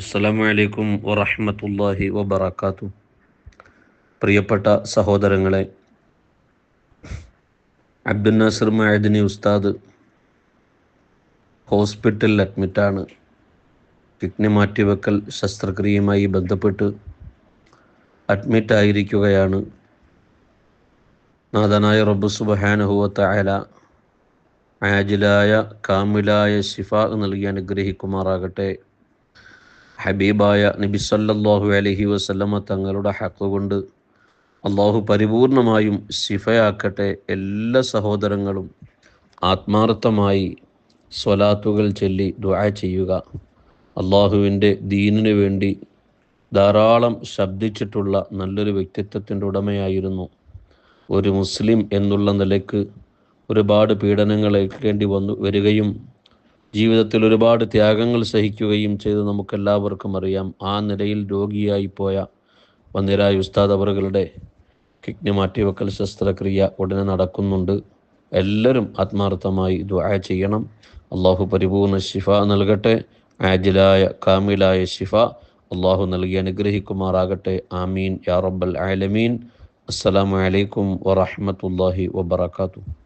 അസ്സലാമു അലൈക്കും വറഹ്മത്തുള്ളാഹി വബറകാത്തു. പ്രിയപ്പെട്ട സഹോദരങ്ങളെ അബ്ദുൽ നാസർ മഹദിനി ഉസ്താദ് ഹോസ്പിറ്റലിൽ അഡ്മിറ്റാണ്. കിഡ്നി മാറ്റിവെക്കൽ ശസ്ത്രക്രിയയുമായി ബന്ധപ്പെട്ട് അഡ്മിറ്റ് ആയിരിക്കുകയാണ് നാഥനായ റബ്ബ് സുബ്ഹാനഹുവ തആല ആജിലായ കാമിലായ ശിഫ നൽകി അനുഗ്രഹിക്കുമാറാകട്ടെ. ഹബീബായ നബി സല്ലല്ലാഹു അലൈഹി വസല്ലമ തങ്ങളുടെ ഹക്ക് കൊണ്ട് അള്ളാഹു പരിപൂർണമായും ശിഫയാക്കട്ടെ എല്ലാ സഹോദരങ്ങളും ആത്മാർത്ഥമായി സ്വലാത്തുകൾ ചൊല്ലി ദുആ ചെയ്യുക. അള്ളാഹുവിന്റെ ദീനിനു വേണ്ടി ധാരാളം ശബ്ദിച്ചിട്ടുള്ള നല്ലൊരു വ്യക്തിത്വത്തിന്റെ ഉടമയായിരുന്നു. ഒരു മുസ്ലിം എന്നുള്ള നിലയ്ക്ക് ഒരുപാട് പീഡനങ്ങൾ ഏൽക്കേണ്ടി വന്നു വരികയും ജീവിതത്തിൽ ഒരുപാട് ത്യാഗങ്ങൾ സഹിക്കുകയും ചെയ്ത് നമുക്കെല്ലാവർക്കും അറിയാം. ആ നിലയിൽ രോഗിയായി പോയ വന്നിരായ ഉസ്താദ് അവറുകളുടെ കിഡ്നി മാറ്റിവെക്കൽ ശസ്ത്രക്രിയ ഉടനെ നടക്കുന്നുണ്ട്. എല്ലാവരും ആത്മാർത്ഥമായി ദുആ ചെയ്യണം. അള്ളാഹു പരിപൂർണ ശിഫ നൽകട്ടെ. ആജിലായ കാമിലായ ശിഫ അള്ളാഹു നൽകി അനുഗ്രഹിക്കുമാറാകട്ടെ. ആമീൻ. യാ റബ്ബൽ ആലമീൻ. അസ്സലാമു അലൈക്കും വറഹ്മത്തുള്ളാഹി വബറകാതുഹു.